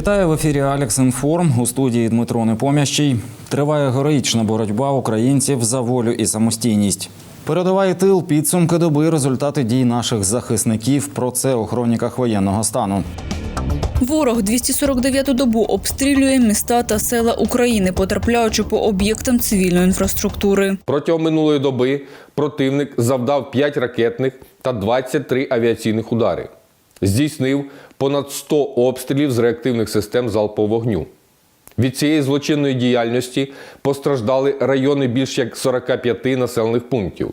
Вітаю в ефірі Алекс Інформ у студії Дмитро Непомящий. Триває героїчна боротьба українців за волю і самостійність. Передаває тил підсумки доби, результати дій наших захисників. Про це у хроніках воєнного стану. Ворог 249-ту добу обстрілює міста та села України, потрапляючи по об'єктам цивільної інфраструктури. Протягом минулої доби противник завдав 5 ракетних та 23 авіаційних удари. Здійснив понад 100 обстрілів з реактивних систем залпового вогню. Від цієї злочинної діяльності постраждали райони більш як 45 населених пунктів.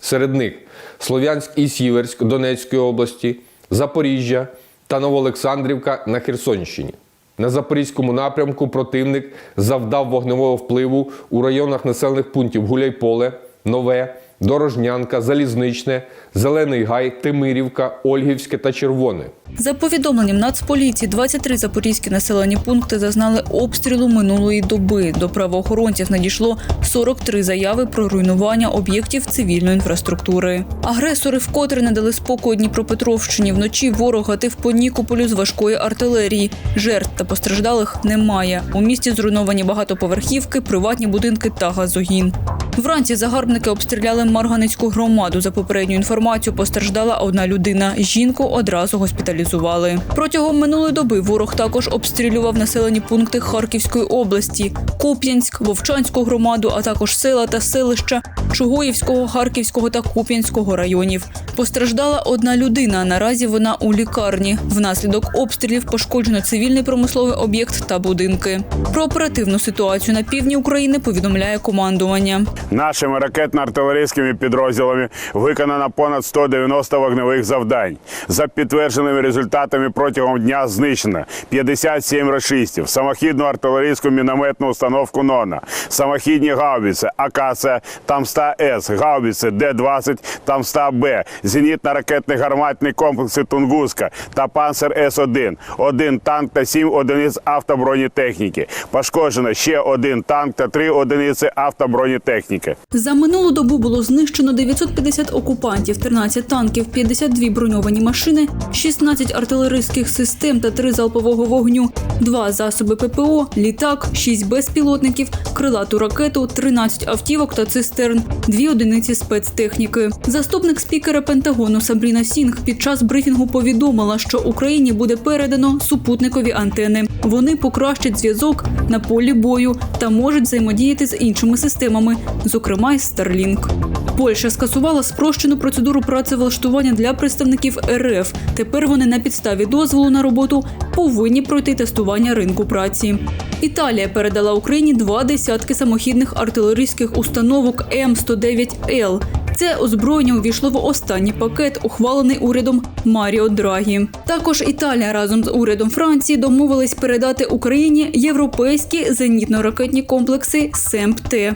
Серед них Слов'янськ і Сіверськ Донецької області, Запоріжжя та Новоолександрівка на Херсонщині. На запорізькому напрямку противник завдав вогневого впливу у районах населених пунктів Гуляйполе, Нове, Дорожнянка, Залізничне, Зелений Гай, Тимирівка, Ольгівське та Червоне. За повідомленням Нацполіції, 23 запорізькі населені пункти зазнали обстрілу минулої доби. До правоохоронців надійшло 43 заяви про руйнування об'єктів цивільної інфраструктури. Агресори вкотре не дали спокою Дніпропетровщині. Вночі ворог гатив по Нікополю з важкої артилерії. Жертв та постраждалих немає. У місті зруйновані багатоповерхівки, приватні будинки та газогін. Вранці загарбники обстріляли Марганицьку громаду. За попередню інформацію постраждала одна людина. Жінку одразу госпіталізували. Протягом минулої доби ворог також обстрілював населені пункти Харківської області, Куп'янськ, Вовчанську громаду, а також села та селища Чугуївського, Харківського та Куп'янського районів. Постраждала одна людина. Наразі вона у лікарні. Внаслідок обстрілів пошкоджено цивільний промисловий об'єкт та будинки. Про оперативну ситуацію на півдні України повідомляє командування. Нашими ракетно-артилерійськими підрозділами виконано понад 190 вогневих завдань. За підтвердженими результатами протягом дня знищено 57 рашистів, самохідну артилерійську мінометну установку «Нона», самохідні гаубиці Акація Там-100С, гаубиці Д-20 Там-100Б, зенітно-ракетні гарматні комплекси Тунгуска та Панцер С-1, один танк та сім одиниць автобронетехніки. Пошкоджено ще один танк та три одиниці автобронетехніки. За минулу добу було знищено 950 окупантів, 13 танків, 52 броньовані машини, 16 артилерійських систем та 3 залпового вогню, 2 засоби ППО, літак, 6 безпілотників, крилату ракету, 13 автівок та цистерн, 2 одиниці спецтехніки. Заступник спікера Пентагону Сабріна Сінг під час брифінгу повідомила, що Україні буде передано супутникові антени. Вони покращать зв'язок на полі бою та можуть взаємодіяти з іншими системами, зокрема із Starlink. Польща скасувала спрощену процедуру працевлаштування для представників РФ. Тепер вони на підставі дозволу на роботу повинні пройти тестування ринку праці. Італія передала Україні два десятки самохідних артилерійських установок М109Л. Це озброєння увійшло в останній пакет, ухвалений урядом Маріо Драгі. Також Італія разом з урядом Франції домовились передати Україні європейські зенітно-ракетні комплекси СЕМП-Т.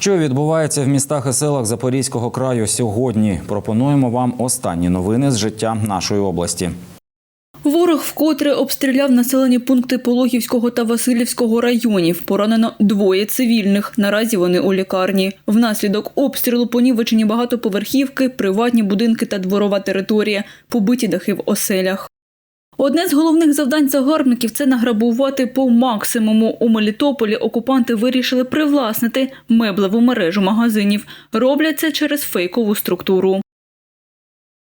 Що відбувається в містах і селах Запорізького краю сьогодні? Пропонуємо вам останні новини з життя нашої області. Ворог вкотре обстріляв населені пункти Пологівського та Васильівського районів. Поранено двоє цивільних. Наразі вони у лікарні. Внаслідок обстрілу понівечені багатоповерхівки, приватні будинки та дворова територія, побиті дахи в оселях. Одне з головних завдань загарбників це награбувати по максимуму. У Мелітополі окупанти вирішили привласнити меблеву мережу магазинів. Роблять це через фейкову структуру.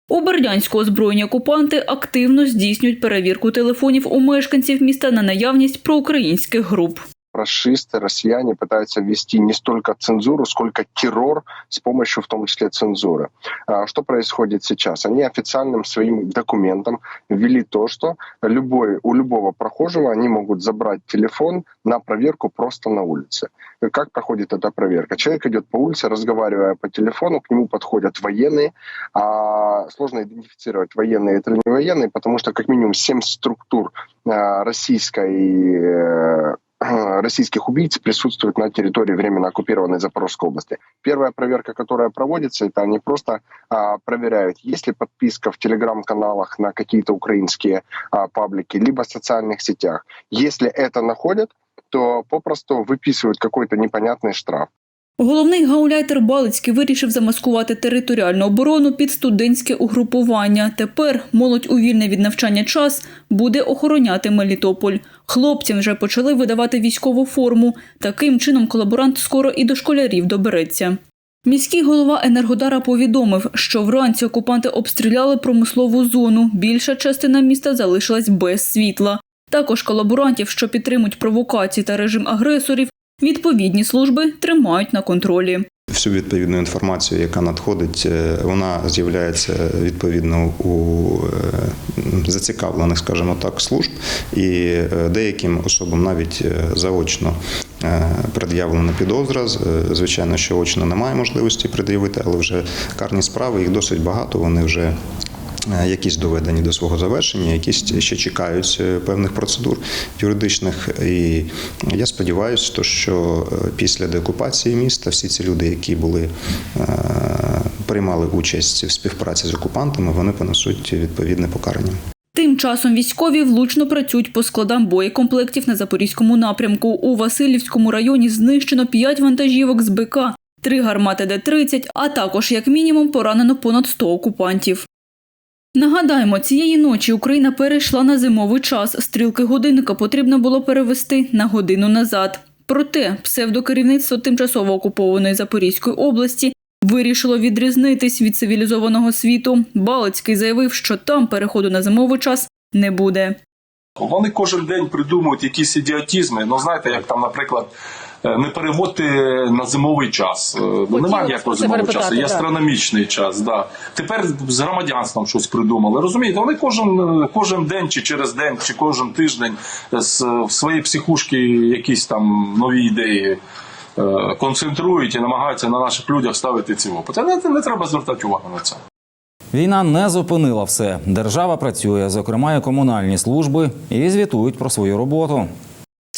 У Бердянську озброєні окупанти активно здійснюють перевірку телефонів у мешканців міста на наявність проукраїнських груп. Расисты, россияне пытаются ввести не столько цензуру, сколько террор с помощью в том числе цензуры. А Что происходит сейчас? Они официальным своим документом ввели то, что любой, у любого прохожего они могут забрать телефон на проверку просто на улице. Как проходит эта проверка? Человек идет по улице, разговаривая по телефону, к нему подходят военные. А сложно идентифицировать военные или не военные, потому что как минимум 7 структур а, российской э, российских убийц присутствуют на территории временно оккупированной Запорожской области. Первая проверка, которая проводится, это они просто а, проверяют, есть ли подписка в телеграм-каналах на какие-то украинские а, паблики, либо в социальных сетях. Если это находят, то попросту выписывают какой-то непонятный штраф. Головний гауляйтер Балицький вирішив замаскувати територіальну оборону під студентське угрупування. Тепер молодь у вільний від навчання час буде охороняти Мелітополь. Хлопцям вже почали видавати військову форму. Таким чином колаборант скоро і до школярів добереться. Міський голова Енергодара повідомив, що вранці окупанти обстріляли промислову зону. Більша частина міста залишилась без світла. Також колаборантів, що підтримують провокації та режим агресорів, відповідні служби тримають на контролі. Всю відповідну інформацію, яка надходить, е, вона з'являється відповідно у е, зацікавлених, скажімо так, служб, і е, деяким особам навіть заочно пред'явлена підозра. Звичайно, що очно немає можливості пред'явити, але вже карні справи їх досить багато. Вони вже Якісь доведені до свого завершення, якісь ще чекають е, певних процедур юридичних. І я сподіваюся, що е, після деокупації міста всі ці люди, які були е, приймали участь в співпраці з окупантами, вони понесуть відповідне покарання. Тим часом військові влучно працюють по складам боєкомплектів на запорізькому напрямку. У Васильівському районі знищено 5 вантажівок з БК, 3 гармати Д-30, а також як мінімум поранено понад 100 окупантів. Нагадаємо, цієї ночі Україна перейшла на зимовий час. Стрілки годинника потрібно було перевести на годину назад. Проте псевдокерівництво тимчасово окупованої Запорізької області вирішило відрізнитись від цивілізованого світу. Балицький заявив, що там переходу на зимовий час не буде. Вони кожен день придумують якісь ідіотізми. Ну знаєте, як там, наприклад, не переводити на зимовий час. Е, Ну, немає ніякого зимового часу, є астрономічний час. Да. Тепер з громадянством щось придумали. Розумієте, вони кожен, е, кожен день, чи через день, чи кожен тиждень з в своїй психушки якісь там нові ідеї. е, Концентрують і намагаються на наших людях ставити ці опити. Не, не треба звертати увагу на це. Війна не зупинила все. Держава працює, зокрема і комунальні служби, і звітують про свою роботу.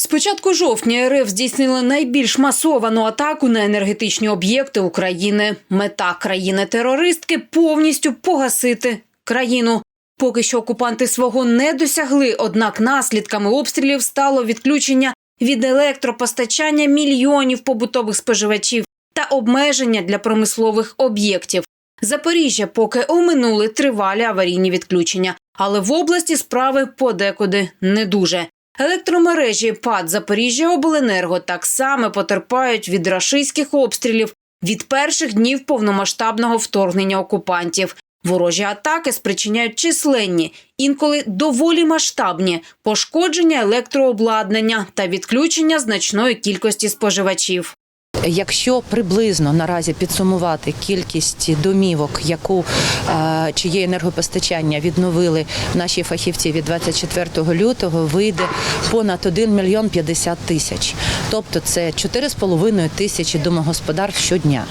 З початку жовтня РФ здійснили найбільш масовану атаку на енергетичні об'єкти України. Мета країни-терористки повністю погасити країну. Поки що окупанти свого не досягли, однак наслідками обстрілів стало відключення від електропостачання мільйонів побутових споживачів та обмеження для промислових об'єктів. Запоріжжя поки оминули тривалі аварійні відключення, але в області справи подекуди не дуже. Електромережі ПАД Запоріжжя Обленерго так само потерпають від рашистських обстрілів від перших днів повномасштабного вторгнення окупантів. Ворожі атаки спричиняють численні, інколи доволі масштабні пошкодження електрообладнання та відключення значної кількості споживачів. Якщо приблизно наразі підсумувати кількість домівок, яку е, чиє енергопостачання відновили наші фахівці від 24 лютого, вийде понад 1 мільйон 50 тисяч. Тобто це 4,5 тисячі домогосподарств щодня.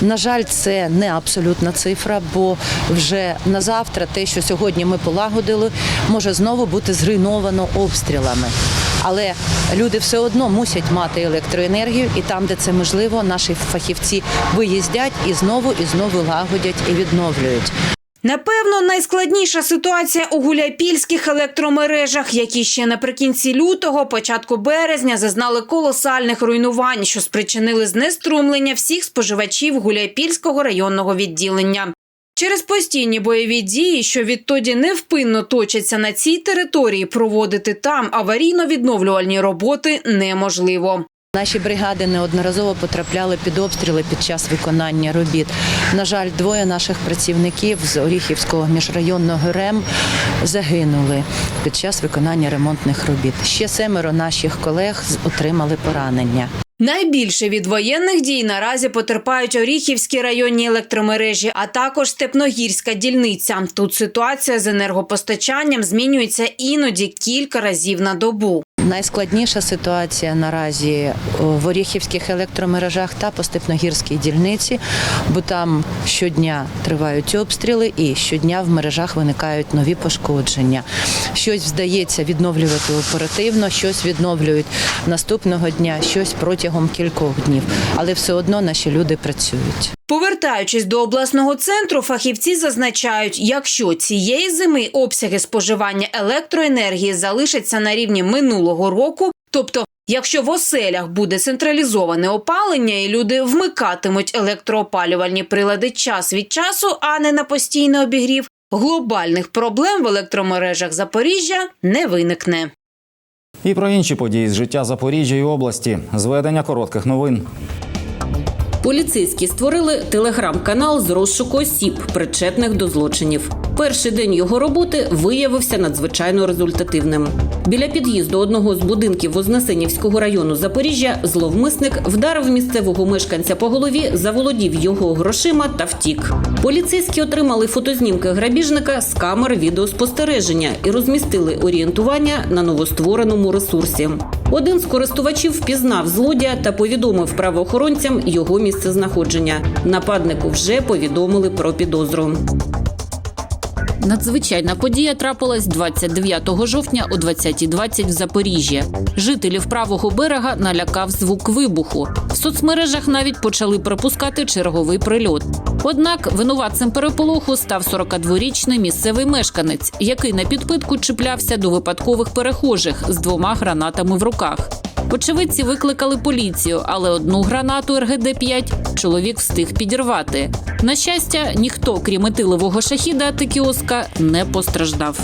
На жаль, це не абсолютна цифра, бо вже на завтра те, що сьогодні ми полагодили, може знову бути зруйновано обстрілами. Але люди все одно мусять мати електроенергію, і там, де це можливо, наші фахівці виїздять і знову і знову лагодять і відновлюють. Напевно, найскладніша ситуація у гуляйпільських електромережах, які ще наприкінці лютого, початку березня зазнали колосальних руйнувань, що спричинили знеструмлення всіх споживачів гуляйпільського районного відділення. Через постійні бойові дії, що відтоді невпинно точаться на цій території, проводити там аварійно-відновлювальні роботи неможливо. Наші бригади неодноразово потрапляли під обстріли під час виконання робіт. На жаль, двоє наших працівників з Оріхівського міжрайонного РЕМ загинули під час виконання ремонтних робіт. Ще семеро наших колег отримали поранення. Найбільше від воєнних дій наразі потерпають Оріхівські районні електромережі, а також Степногірська дільниця. Тут ситуація з енергопостачанням змінюється іноді кілька разів на добу. Найскладніша ситуація наразі в Оріхівських електромережах та по Степногірській дільниці, бо там щодня тривають обстріли і щодня в мережах виникають нові пошкодження. Щось вдається відновлювати оперативно, щось відновлюють наступного дня, щось протягом кількох днів. Але все одно наші люди працюють. Повертаючись до обласного центру, фахівці зазначають, якщо цієї зими обсяги споживання електроенергії залишаться на рівні минулого року, Тобто, якщо в оселях буде централізоване опалення і люди вмикатимуть електроопалювальні прилади час від часу, а не на постійний обігрів, глобальних проблем в електромережах Запоріжжя не виникне. І про інші події з життя Запоріжжя і області. Зведення коротких новин. Поліцейські створили телеграм-канал з розшуку осіб, причетних до злочинів. Перший день його роботи виявився надзвичайно результативним. Біля під'їзду одного з будинків Вознесенівського району Запоріжжя зловмисник вдарив місцевого мешканця по голові, заволодів його грошима та втік. Поліцейські отримали фотознімки грабіжника з камер відеоспостереження і розмістили орієнтування на новоствореному ресурсі. Один з користувачів впізнав злодія та повідомив правоохоронцям його місцезнаходження. Нападнику вже повідомили про підозру. Надзвичайна подія трапилась 29 жовтня о 20.20 в Запоріжжі. Жителів правого берега налякав звук вибуху. В соцмережах навіть почали припускати черговий прильот. Однак винуватцем переполоху став 42-річний місцевий мешканець, який на підпитку чіплявся до випадкових перехожих з двома гранатами в руках. Очевидці викликали поліцію, але одну гранату РГД-5 чоловік встиг підірвати. На щастя, ніхто, крім метилового шахіда та кіоска, не постраждав.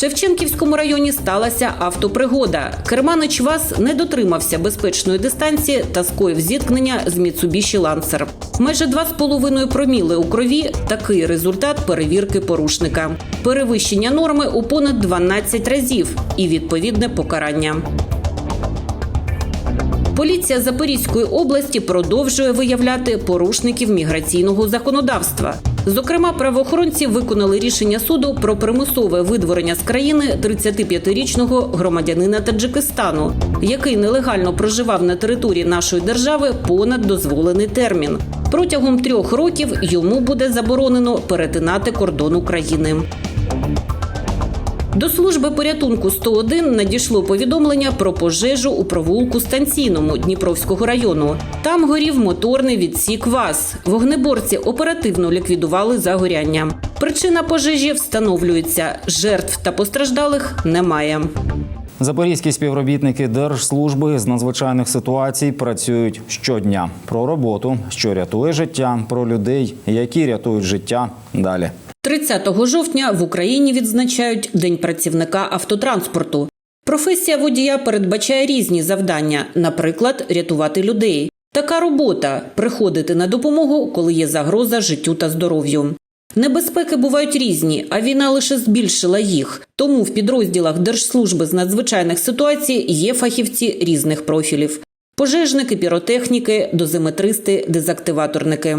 Шевченківському районі сталася автопригода. Керманич ВАЗ не дотримався безпечної дистанції та скоїв зіткнення з Mitsubishi Lancer. Майже 2,5 проміли у крові – такий результат перевірки порушника. Перевищення норми у понад 12 разів і відповідне покарання. Поліція Запорізької області продовжує виявляти порушників міграційного законодавства. Зокрема, правоохоронці виконали рішення суду про примусове видворення з країни 35-річного громадянина Таджикистану, який нелегально проживав на території нашої держави понад дозволений термін. Протягом трьох років йому буде заборонено перетинати кордон України. До служби порятунку 101 надійшло повідомлення про пожежу у провулку станційному Дніпровського району. Там горів моторний відсік ВАЗ. Вогнеборці оперативно ліквідували загоряння. Причина пожежі встановлюється. Жертв та постраждалих немає. Запорізькі співробітники Держслужби з надзвичайних ситуацій працюють щодня. Про роботу, що рятує життя, про людей, які рятують життя. Далі. 30 жовтня в Україні відзначають День працівника автотранспорту. Професія водія передбачає різні завдання, наприклад, рятувати людей. Така робота приходити на допомогу, коли є загроза життю та здоров'ю. Небезпеки бувають різні, а війна лише збільшила їх. Тому в підрозділах Держслужби з надзвичайних ситуацій є фахівці різних профілів: пожежники, піротехніки, дозиметристи, дезактиваторники.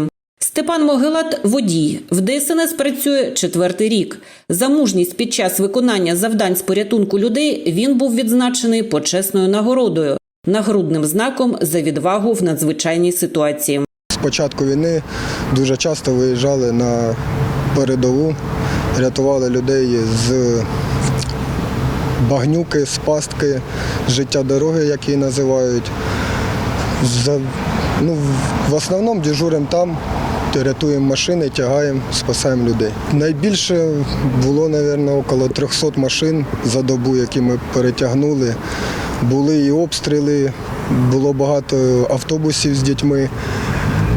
Степан Могилат водій. В ДСНС працює четвертий рік. За мужність під час виконання завдань з порятунку людей він був відзначений почесною нагородою, нагрудним знаком за відвагу в надзвичайній ситуації. З початку війни дуже часто виїжджали на передову, рятували людей з багнюки, з пастки, життя дороги, як її називають. Ну, в основному дежуримо там, рятуємо машини, тягаємо, спасаємо людей. Найбільше було, мабуть, около 300 машин за добу, які ми перетягнули. Були і обстріли, було багато автобусів з дітьми.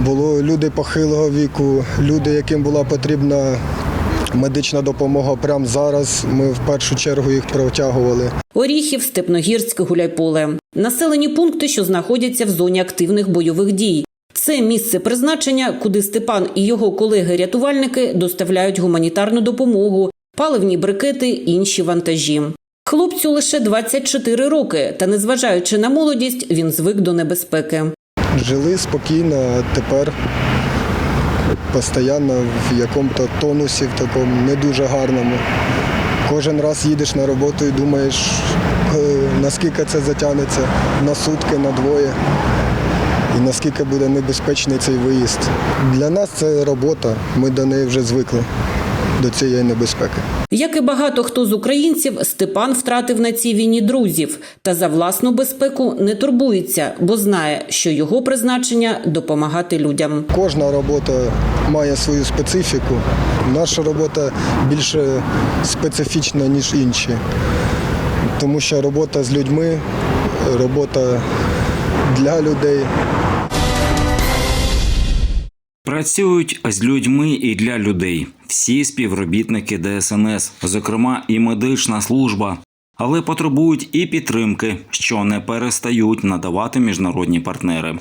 Було люди похилого віку, люди, яким була потрібна медична допомога прямо зараз. Ми в першу чергу їх протягували. Оріхів, Степногірськ, Гуляйполе. Населені пункти, що знаходяться в зоні активних бойових дій. Це місце призначення, куди Степан і його колеги-рятувальники доставляють гуманітарну допомогу, паливні брикети, інші вантажі. Хлопцю лише 24 роки, та незважаючи на молодість, він звик до небезпеки. Жили спокійно, а тепер постійно в якому-то тонусі, в такому не дуже гарному. Кожен раз їдеш на роботу і думаєш, е, наскільки це затягнеться на сутки, на двоє. І наскільки буде небезпечний цей виїзд. Для нас це робота, ми до неї вже звикли, до цієї небезпеки. Як і багато хто з українців, Степан втратив на цій війні друзів та за власну безпеку не турбується, бо знає, що його призначення допомагати людям. Кожна робота має свою специфіку. Наша робота більше специфічна, ніж інші. тому що робота з людьми, робота для людей. Працюють з людьми і для людей. Всі співробітники ДСНС, зокрема і медична служба, але потребують і підтримки, що не перестають надавати міжнародні партнери.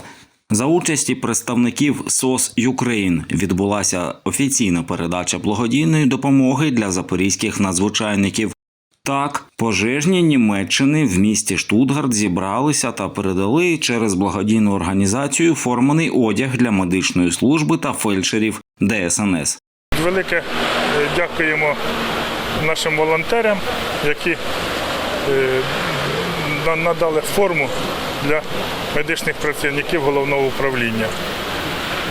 За участі представників СОС Юкрейн відбулася офіційна передача благодійної допомоги для запорізьких надзвичайників. Так, пожежні Німеччини в місті Штутгарт зібралися та передали через благодійну організацію форманий одяг для медичної служби та фельдшерів ДСНС. Велике е, дякуємо нашим волонтерам, які е, надали форму для медичних працівників головного управління.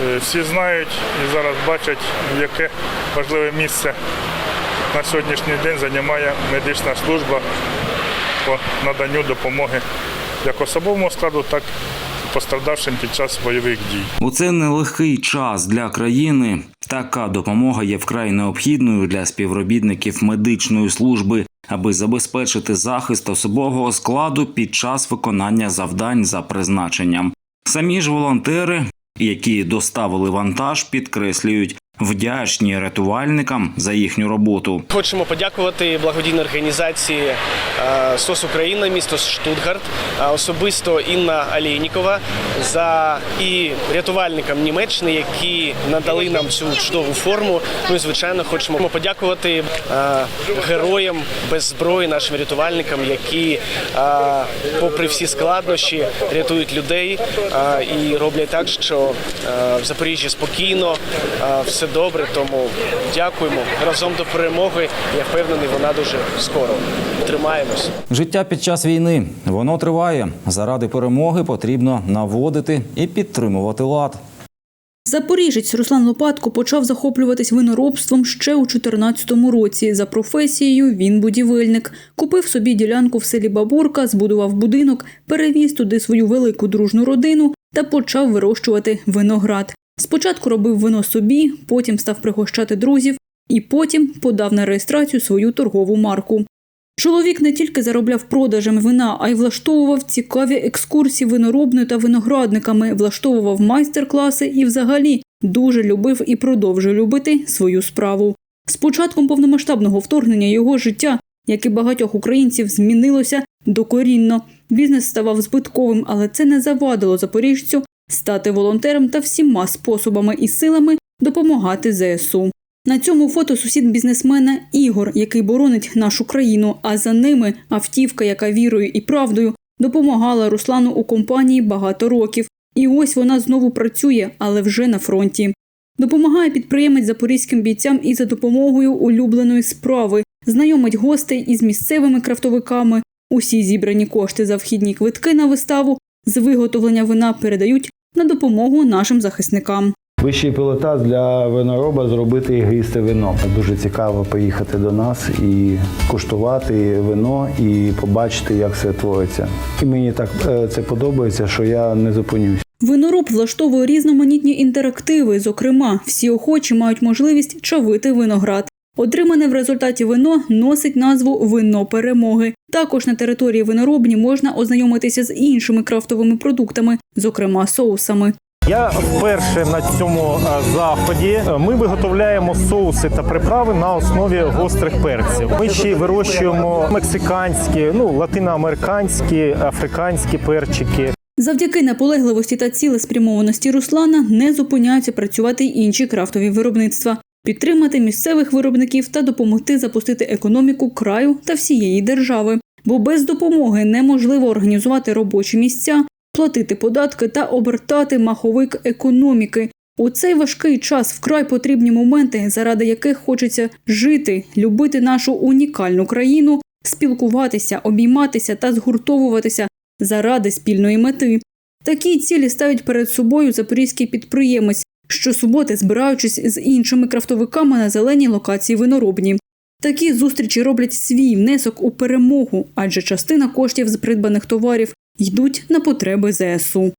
Е, Всі знають і зараз бачать, яке важливе місце на сьогоднішній день займає медична служба по наданню допомоги як особовому складу, так і пострадавшим під час бойових дій. У це нелегкий час для країни. Така допомога є вкрай необхідною для співробітників медичної служби, аби забезпечити захист особового складу під час виконання завдань за призначенням. Самі ж волонтери, які доставили вантаж, підкреслюють вдячні рятувальникам за їхню роботу. Хочемо подякувати благодійній організації е, СОС Україна, місто Штутгарт, особисто Інна Алєнікова за і рятувальникам Німеччини, які надали нам цю чудову форму. Ну і звичайно, хочемо подякувати е, героям без зброї, нашим рятувальникам, які, е, попри всі складнощі, рятують людей і роблять так, що в Запоріжжі спокійно, е, все добре. Тому дякуємо разом до перемоги. Я впевнений, вона дуже скоро. Тримаємось. Життя під час війни воно триває. Заради перемоги потрібно наводити і підтримувати лад. Запоріжець Руслан Лопатко почав захоплюватись виноробством ще у 2014 році. За професією він будівельник. Купив собі ділянку в селі Бабурка, збудував будинок, перевіз туди свою велику дружну родину та почав вирощувати виноград. Спочатку робив вино собі, потім став пригощати друзів і потім подав на реєстрацію свою торгову марку. Чоловік не тільки заробляв продажем вина, а й влаштовував цікаві екскурсії виноробною та виноградниками, влаштовував майстер-класи і взагалі дуже любив і продовжує любити свою справу. З початком повномасштабного вторгнення його життя, як і багатьох українців, змінилося докорінно. Бізнес ставав збитковим, але це не завадило запоріжцю стати волонтером та всіма способами і силами допомагати ЗСУ. На цьому фото сусід бізнесмена Ігор, який боронить нашу країну, а за ними автівка, яка вірою і правдою допомагала Руслану у компанії багато років. І ось вона знову працює, але вже на фронті. Допомагає підприємець запорізьким бійцям і за допомогою улюбленої справи, знайомить гостей із місцевими крафтовиками. Усі зібрані кошти за вхідні квитки на виставу з виготовлення вина передають на допомогу нашим захисникам. Вищий пілотаж для винороба зробити ігристе вино. Дуже цікаво поїхати до нас і куштувати вино і побачити, як це твориться. І мені так е, це подобається, що я не зупинюсь. Винороб влаштовує різноманітні інтерактиви. Зокрема, всі охочі мають можливість чавити виноград. Отримане в результаті вино носить назву Вино перемоги. Також на території виноробні можна ознайомитися з іншими крафтовими продуктами, зокрема соусами. Я вперше на цьому е, заході. Ми виготовляємо соуси та приправи на основі гострих перців. Ми ще вирощуємо мексиканські, ну латиноамериканські, африканські перчики. Завдяки наполегливості та цілеспрямованості Руслана не зупиняються працювати й інші крафтові виробництва, підтримати місцевих виробників та допомогти запустити економіку краю та всієї держави. Бо без допомоги неможливо організувати робочі місця, платити податки та обертати маховик економіки. У цей важкий час вкрай потрібні моменти, заради яких хочеться жити, любити нашу унікальну країну, спілкуватися, обійматися та згуртовуватися заради спільної мети. Такі цілі ставить перед собою запорізький підприємець, щосуботи збираючись з іншими крафтовиками на зеленій локації виноробні. Такі зустрічі роблять свій внесок у перемогу, адже частина коштів з придбаних товарів йдуть на потреби ЗСУ.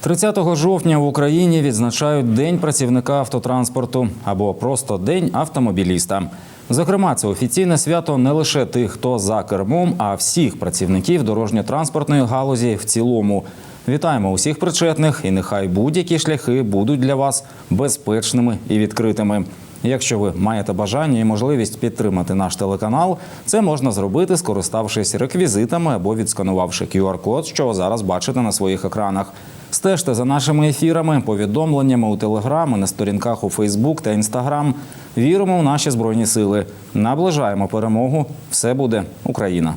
30 жовтня в Україні відзначають День працівника автотранспорту або просто День автомобіліста. Зокрема, це офіційне свято не лише тих, хто за кермом, а всіх працівників дорожньо-транспортної галузі в цілому. Вітаємо усіх причетних, і нехай будь-які шляхи будуть для вас безпечними і відкритими. Якщо ви маєте бажання і можливість підтримати наш телеканал, це можна зробити, скориставшись реквізитами або відсканувавши QR-код, що зараз бачите на своїх екранах. Стежте за нашими ефірами, повідомленнями у Телеграм, на сторінках у Фейсбук та Інстаграм. Віримо в наші збройні сили. Наближаємо перемогу. Все буде Україна.